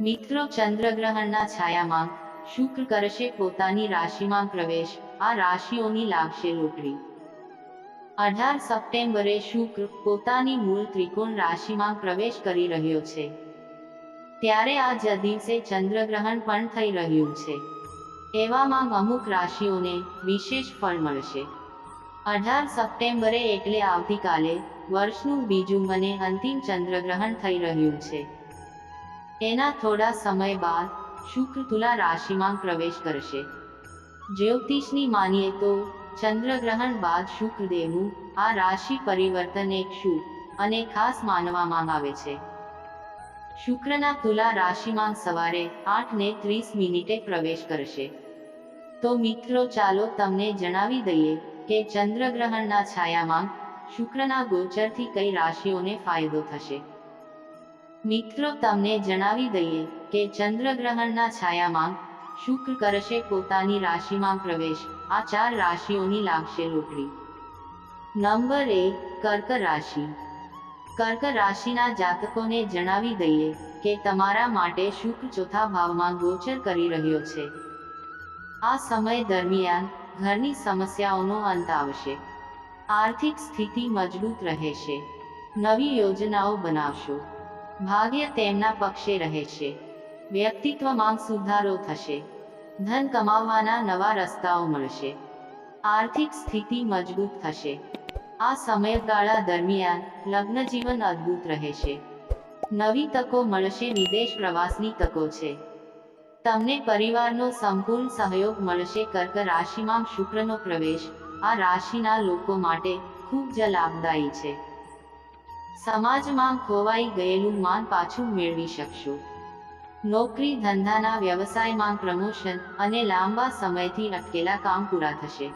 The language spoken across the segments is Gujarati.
મિત્રો ચંદ્રગ્રહણના છાયામાં, શુક્ર કરશે પોતાની રાશિમાં પ્રવેશ, આ રાશિઓની લાગશે લોટરી અઢાર સપ્ટેમ્બરે શુક્ર પોતાની મૂળ ત્રિકોણ રાશિમાં પ્રવેશ કરી રહ્યો છે. ત્યારે આ જ દિવસે ચંદ્રગ્રહણ પણ થઈ રહ્યું છે. એવામાં અમુક રાશિઓને વિશેષ ફળ મળશે. અઢાર સપ્ટેમ્બરે એટલે આવતીકાલે, વર્ષનું બીજું મને અંતિમ ચંદ્રગ્રહણ થઈ રહ્યું છે. એના થોડા સમય બાદ શુક્ર તુલા રાશિમાં પ્રવેશ કરશે. જ્યોતિષની માનીએ તો ચંદ્રગ્રહણ બાદ શુક્રદેવનું આ રાશિ પરિવર્તન એક શુભ અને ખાસ માનવામાં આવે છે. શુક્રના તુલા રાશિમાં સવારે આઠ ને ત્રીસ મિનિટે પ્રવેશ કરશે. તો મિત્રો ચાલો તમને જણાવી દઈએ કે ચંદ્રગ્રહણના છાયામાં શુક્રના ગોચરથી કઈ રાશિઓને ફાયદો થશે. મિત્રો, તમને જણાવી દઈએ કે ચંદ્રગ્રહણના છાયામાં શુક્ર કરશે પોતાની રાશિમાં પ્રવેશ. આ ચાર રાશિઓની લાગશે લોટરી નંબર એક, કર્ક રાશિ. કર્ક રાશિના જાતકોને જણાવી દઈએ કે તમારા માટે શુક્ર ચોથા ભાવમાં ગોચર કરી રહ્યો છે. આ સમય દરમિયાન ઘરની સમસ્યાઓનો અંત આવશે. આર્થિક સ્થિતિ મજબૂત રહેશે. નવી યોજનાઓ બનાવશો. ભાગ્ય તેમના પક્ષે રહેશે વ્યક્તિત્વમાં સુધારો થશે. ધન કમાવવાના નવા રસ્તાઓ મળશે. આર્થિક સ્થિતિ મજબૂત થશે. આ સમયગાળા દરમિયાન લગ્ન જીવન અદ્ભુત રહેશે નવી તકો મળશે, વિદેશ પ્રવાસની તકો છે. તમને પરિવારનો સંપૂર્ણ સહયોગ મળશે. કર્ક રાશિમાં શુક્રનો પ્રવેશ આ રાશિના લોકો માટે ખૂબ જ લાભદાયી છે. સમાજમાં ખોવાઈ ગયેલું માન પાછું મેળવી શકશો. નોકરી ધંધાના વ્યવસાયમાં પ્રમોશન અને લાંબા સમયથી અટકેલા કામ પૂરા થશે.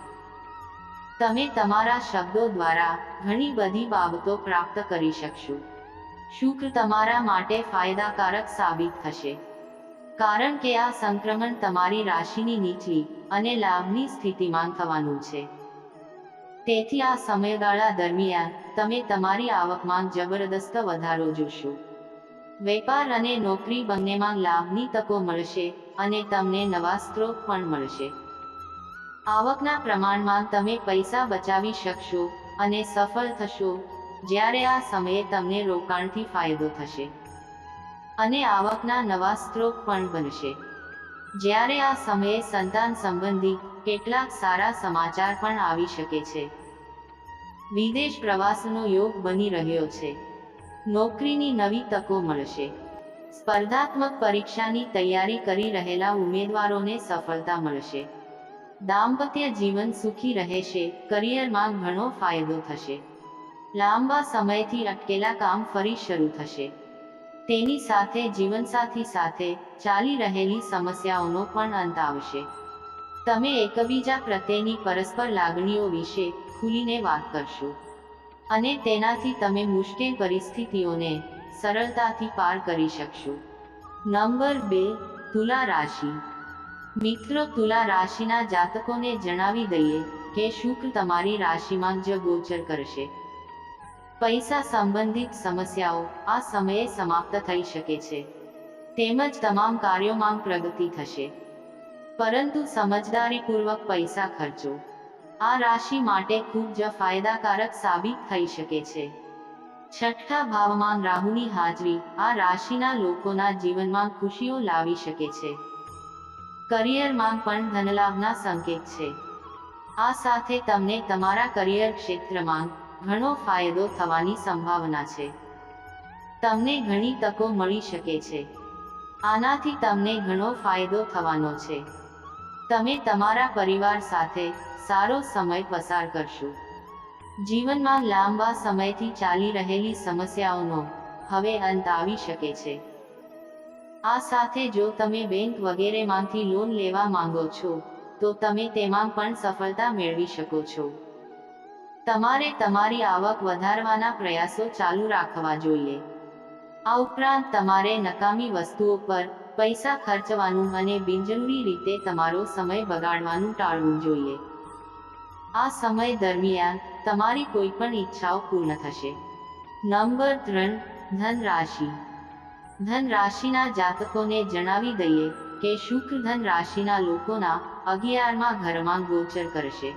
તમે તમારા શબ્દો દ્વારા ઘણી બધી બાબતો પ્રાપ્ત કરી શકશો. શુક્ર તમારા માટે ફાયદાકારક સાબિત થશે. કારણ કે આ સંક્રમણ તમારી રાશિની નીચલી અને લાભની સ્થિતિમાં થવાનું છે. તેથી આ સમયગાળા દરમિયાન તમે તમારી આવકમાં જબરદસ્ત વધારો જોશો. વેપાર અને નોકરી બંનેમાં લાભની તકો મળશે અને તમને નવા સ્ત્રોત પણ મળશે. આવકના પ્રમાણમાં તમે પૈસા બચાવી શકશો અને સફળ થશો જ્યારે આ સમયે તમને રોકાણથી ફાયદો થશે અને આવકના નવા સ્ત્રોત પણ બનશે. જ્યારે આ સમયે સંતાન સંબંધી કેટલાક સારા સમાચાર પણ આવી શકે છે. વિદેશ પ્રવાસનો યોગ બની રહ્યો છે. નોકરીની નવી તકો મળશે. સ્પર્ધાત્મક પરીક્ષાની તૈયારી કરી રહેલા ઉમેદવારોને સફળતા મળશે. દાંપત્ય જીવન સુખી રહેશે, કરિયરમાં ઘણો ફાયદો થશે. લાંબા સમયથી અટકેલા કામ ફરી શરૂ થશે. તેની સાથે જીવનસાથી સાથે ચાલી રહેલી સમસ્યાઓનો પણ અંત આવશે. તમે એકબીજા પ્રત્યેની પરસ્પર લાગણીઓ વિશે ખુલીને વાત કરશો. અને તેનાથી તમે મુશ્કેલ પરિસ્થિતિઓને સરળતાથી પાર કરી શકશો. નંબર બે, તુલા રાશિ. મિત્રો, તુલા રાશિના જાતકોને જણાવી દઈએ કે શુક્ર તમારી રાશિમાં જ ગોચર કરશે. પૈસા સંબંધિત સમસ્યાઓ આ સમયે સમાપ્ત થઈ શકે છે. તેમજ તમામ કાર્યોમાં પ્રગતિ થશે. પરંતુ સમજદારીપૂર્વક પૈસા ખર્ચો. આ રાશિ માટે ખૂબ જ ફાયદાકારક સાબિત થઈ શકે છે. છઠ્ઠા ભાવમાં રાહુની હાજરી, આ રાશિના લોકોના જીવનમાં ખુશીઓ લાવી શકે છે. કરિયરમાં પણ ધનલાભના સંકેત છે. આ સાથે તમને તમારા કરિયર ક્ષેત્રમાં ઘણો ફાયદો થવાની સંભાવના છે. તમને ઘણી તકો મળી શકે છે. આનાથી તમને ઘણો ફાયદો થવાનો છે. તમે તમારા પરિવાર સાથે સારો સમય પસાર કરશો. જીવનમાં લાંબા સમયથી ચાલી રહેલી સમસ્યાઓનો હવે અંત આવી શકે છે. આ સાથે જો તમે બેંક વગેરેમાંથી લોન લેવા માંગો છો, તો તમે તેમાં પણ સફળતા મેળવી શકો છો. તમારે તમારી આવક વધારવાના પ્રયાસો ચાલુ રાખવા જોઈએ. આ ઉપરાંત તમારે નકામી વસ્તુઓ પર પૈસા ખર્ચવાનું અને બિનજરૂરી રીતે તમારો સમય બગાડવાનું ટાળવું જોઈએ. આ સમય દરમિયાન તમારી કોઈ પણ ઈચ્છાઓ પૂર્ણ થશે. નંબર ત્રણ ધન રાશિ ધન રાશિના જાતકોને જણાવી દઈએ કે શુક્ર ધન રાશિના લોકોના અગિયારમાં ઘરમાં ગોચર કરશે.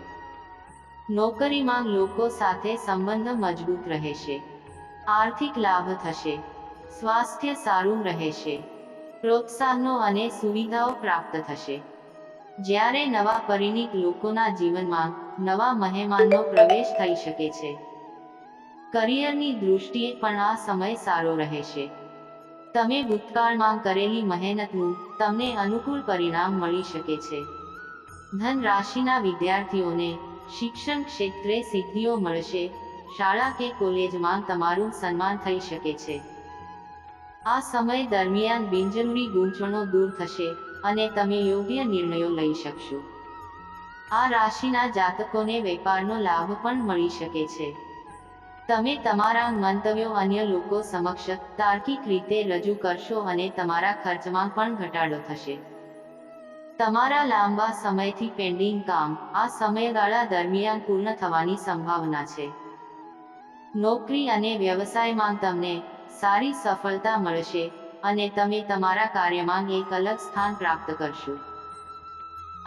નોકરીમાં લોકો સાથે સંબંધ મજબૂત રહેશે. આર્થિક લાભ થશે. સ્વાસ્થ્ય સારું રહેશે. પ્રોત્સાહનો અને સુવિધાઓ પ્રાપ્ત થશે. જ્યારે નવા પરિણીત લોકોના જીવનમાં નવા મહેમાનનો પ્રવેશ થઈ શકે છે. કરિયરની દૃષ્ટિએ પણ આ સમય સારો રહેશે. તમે ભૂતકાળમાં કરેલી મહેનતનું તમને અનુકૂળ પરિણામ મળી શકે છે. ધન રાશિના વિદ્યાર્થીઓને શિક્ષણ ક્ષેત્રે સિદ્ધિઓ મળશે. શાળા કે કોલેજમાં તમારું સન્માન થઈ શકે છે. આ સમય દરમિયાન બિનજરૂરી ગૂંચવણો દૂર થશે અને તમે યોગ્ય નિર્ણયો લઈ શકશો. આ રાશિના જાતકોને વેપારનો લાભ પણ મળી શકે છે. તમે તમારા મંતવ્યો અન્ય લોકો સમક્ષ તાર્કિક રીતે રજૂ કરશો અને તમારા ખર્ચમાં પણ ઘટાડો થશે. તમારા લાંબા સમયથી પેન્ડિંગ કામ આ સમયગાળા દરમિયાન પૂર્ણ થવાની સંભાવના છે. નોકરી અને વ્યવસાયમાં તમને સારી સફળતા મળશે અને તમે તમારા કાર્યમાં એક અલગ સ્થાન પ્રાપ્ત કરશો.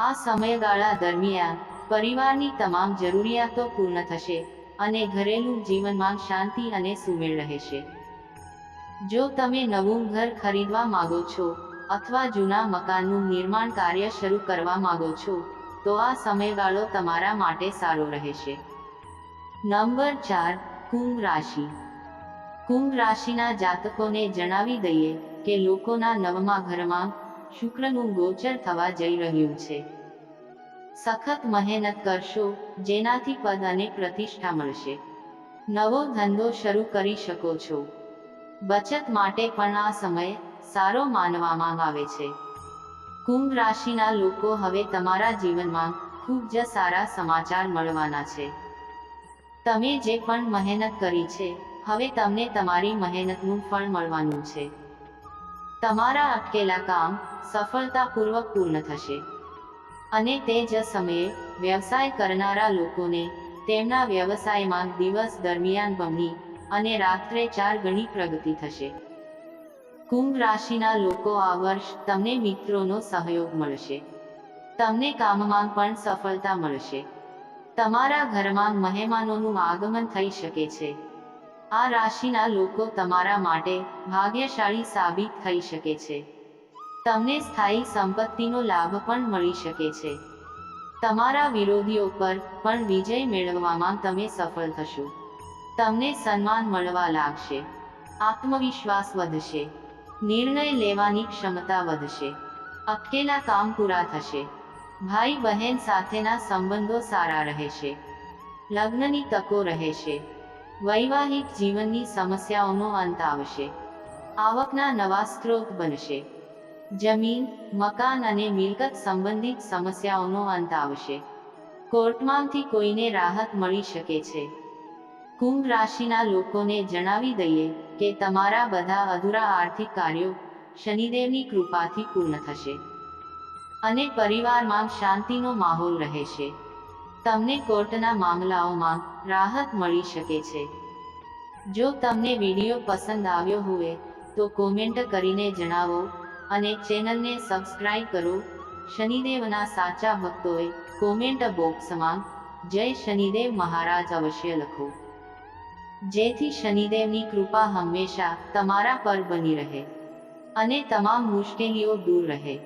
આ સમયગાળા દરમિયાન પરિવારની તમામ જરૂરિયાતો પૂર્ણ થશે અને ઘરેલું જીવનમાં શાંતિ અને સુમેળ રહેશે. જો તમે નવું ઘર ખરીદવા માંગો છો અથવા જૂના મકાનનું નિર્માણ કાર્ય શરૂ કરવા માંગો છો, તો આ સમયગાળો તમારા માટે સારો રહેશે. નંબર ચાર, કુંભ રાશિ. કુંભ રાશિના જાતકોને જણાવી દઈએ કે લોકોના નવમા ઘરમાં શુક્રનું ગોચર થવા જઈ રહ્યું છે. સખત મહેનત કરશો, જેનાથી પદ અને પ્રતિષ્ઠા મળશે. નવો ધંધો શરૂ કરી શકો છો. બચત માટે પણ આ સમય સારો માનવામાં આવે છે. કુંભ રાશિના લોકો હવે તમારા જીવનમાં ખૂબ જ સારા સમાચાર મળવાના છે. તમે જે પણ મહેનત કરી છે હવે તમને તમારી મહેનતનું ફળ મળવાનું છે. તમારા અટકેલા કામ સફળતાપૂર્વક પૂર્ણ થશે. અને તે જ સમયે વ્યવસાય કરનારા લોકોને તેમના વ્યવસાયમાં દિવસ દરમિયાન બમણી અને રાત્રે ચાર ગણી પ્રગતિ થશે. કુંભ રાશિના લોકો આ વર્ષ તમને મિત્રોનો સહયોગ મળશે. તમને કામમાં પણ સફળતા મળશે. તમારા ઘરમાં મહેમાનોનું આગમન થઈ શકે છે. આ રાશિના લોકો તમારા માટે ભાગ્યશાળી સાબિત થઈ શકે છે. તમને સ્થાયી સંપત્તિનો લાભ પણ મળી શકે છે. તમારા વિરોધીઓ પર પણ વિજય મેળવવામાં તમે સફળ થશો. તમને સન્માન મળવા લાગશે. આત્મવિશ્વાસ વધશે. નિર્ણય લેવાની ક્ષમતા વધશે. અટકેલા કામ પૂરા થશે. ભાઈ બહેન સાથેના સંબંધો સારા રહેશે. લગ્નની તકો રહેશે. વૈવાહિક જીવનની સમસ્યાઓનો અંત આવશે. આવકના નવા સ્ત્રોત બનશે. જમીન, મકાન અને મિલકત સંબંધિત સમસ્યાઓનો અંત આવશે. કોર્ટમાંથી કોઈને રાહત મળી શકે છે. કુંભ રાશિના લોકોને જણાવી દઈએ કે તમારા બધા અધૂરા આર્થિક કાર્યો શનિદેવની કૃપાથી પૂર્ણ થશે. અને પરિવારમાં શાંતિનો માહોલ રહેશે. તમને કોર્ટના મામલાઓમાં રાહત મળી શકે છે. જો તમને વીડિયો પસંદ આવ્યો હોય, તો કોમેન્ટ કરીને જણાવો અને ચેનલને સબસ્ક્રાઇબ કરો. શનિદેવના સાચા ભક્તોએ કોમેન્ટ બોક્સમાં જય શનિદેવ મહારાજ અવશ્ય લખો. જેથી શનિદેવની કૃપા હંમેશા તમારા પર બની રહે અને તમામ મુશ્કેલીઓ દૂર રહે.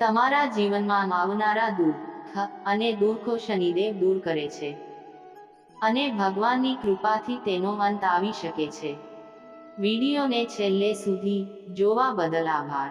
તમારા જીવનમાં આવનારા દુઃખ અને દુઃખો શનિદેવ દૂર કરે છે. અને ભગવાનની કૃપાથી તેનો અંત આવી શકે છે. વિડીયોને છેલ્લે સુધી જોવા બદલ આભાર.